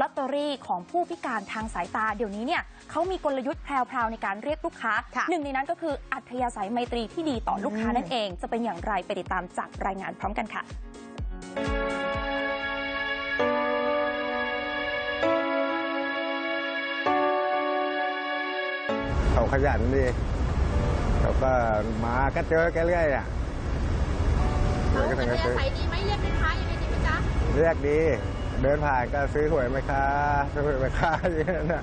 ลอตเตอรี่ของผู้พิการทางสายตาเดี๋ยวนี้เนี่ยเขามีกลยุทธ์แพรวๆในการเรียกลูกค้าค่ะหนึ่งในนั้นก็คืออัธยาศัยไมตรีที่ดีต่อลูกค้าอืมนั่นเอง จะเป็นอย่างไรไปติดตามจากรายงานพร้อมกันค่ะเขาขยันดีเขาก็มาก็เจอแกเรื่อยอะเขาก็เป็นถึงอาจะซื้อศัยดีไหมเรียกลูกค้ายังไงดีไหมจ๊ะเรียกดี เดินผ่านก็ซื้อหวยไหมคะซื้อหวยไหมคะอย่างนั้นน่ะ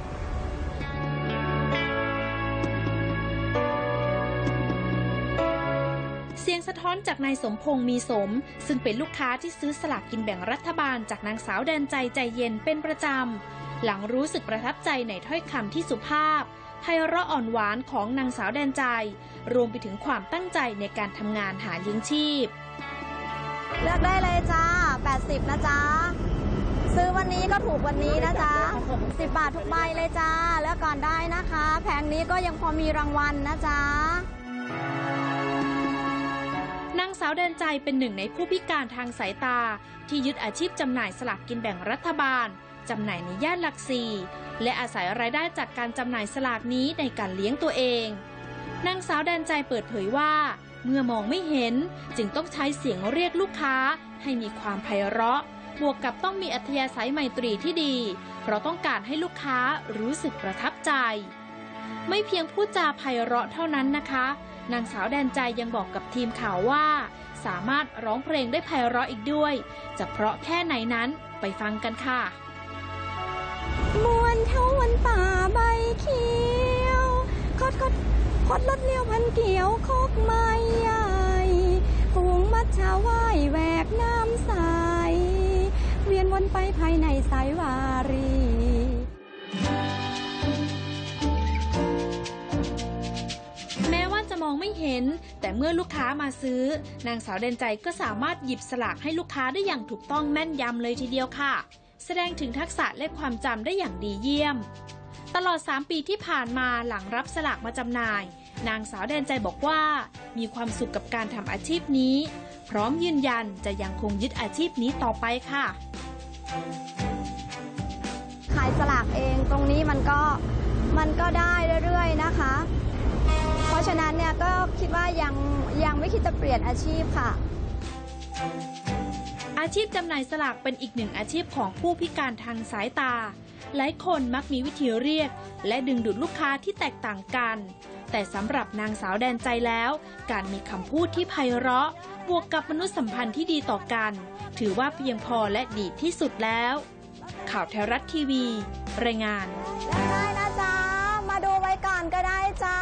เสียงสะท้อนจากนายสมพงษ์มีสม ซึ่งเป็นลูกค้าที่ซื้อสลากกินแบ่งรัฐบาลจากนางสาวแดนใจใจเย็นเป็นประจำ หลังรู้สึกประทับใจในถ้อยคำที่สุภาพไพเราะอ่อนหวานของนางสาวแดนใจ รวมไปถึงความตั้งใจในการทำงานหาเลี้ยงชีพ เลือกได้เลยจ้า 80 นะจ๊ะ ซื้อวันนี้ก็ถูกวันนี้นะจ๊ะ10บบาททุกใบเลยจ้าเลือกก่อนได้นะคะ แผงนี้ก็ยังพอมีรางวัลนะจ๊ะนางสาวแดนใจเป็นหนึ่งในผู้พิการทางสายตา ที่ยึดอาชีพจำหน่ายสลากกินแบ่งรัฐบาลจำหน่ายในย่านหลักสี่และอาศัยรายได้จากการจำหน่ายสลากนี้ในการเลี้ยงตัวเองนางสาวแดนใจเปิดเผยว่า เมื่อมองไม่เห็นจึงต้องใช้เสียงเรียกลูกค้าให้มีความไพเราะ บวกกับต้องมีอัธยาศัยไมตรีที่ดี เพราะต้องการให้ลูกค้ารู้สึกประทับใจ ไม่เพียงพูดจาไพเราะเท่านั้นนะคะ นางสาวแดนใจยังบอกกับทีมข่าวว่า สามารถร้องเพลงได้ไพเราะอีกด้วย จะเพราะแค่ไหนนั้นไปฟังกันค่ะมวนเท่าวันป่าใบเขียวคดคดคดลดเลี้ยวพันเกี่ยวโคกไม้ วียนวนไปภายในสายวารีแม้ว่าจะมองไม่เห็น แต่เมื่อลูกค้ามาซื้อ นางสาวแดนใจก็สามารถหยิบสลากให้ลูกค้าได้อย่างถูกต้องแม่นยำเลยทีเดียวค่ะ แสดงถึงทักษะและความจำได้อย่างดีเยี่ยม ตลอด 3 ปีที่ผ่านมาหลังรับสลากมาจำหน่าย นางสาวแดนใจบอกว่า มีความสุขกับการทำอาชีพนี้ พร้อมยืนยันจะยังคงยึดอาชีพนี้ต่อไปค่ะ ขายสลากเองตรงนี้มันก็มันก็ได้เรื่อยๆนะคะ เพราะฉะนั้นเนี่ยก็คิดว่ายังยังไม่คิดจะเปลี่ยนอาชีพค่ะ อาชีพจำหน่ายสลากเป็นอีกหนึ่งอาชีพของผู้พิการทางสายตา หลายคนมักมีวิธีเรียก และดึงดูดลูกค้าที่แตกต่างกัน แต่สำหรับนางสาวแดนใจแล้ว การมีคำพูดที่ไพเราะ บวกกับมนุษยสัมพันธ์ที่ดีต่อกัน ถือว่าเพียงพอและดีที่สุดแล้ว ข่าวแทรัฐทีวี รายงานได้นะจ๊ะมาดูไว้ก่อนก็ได้จ้า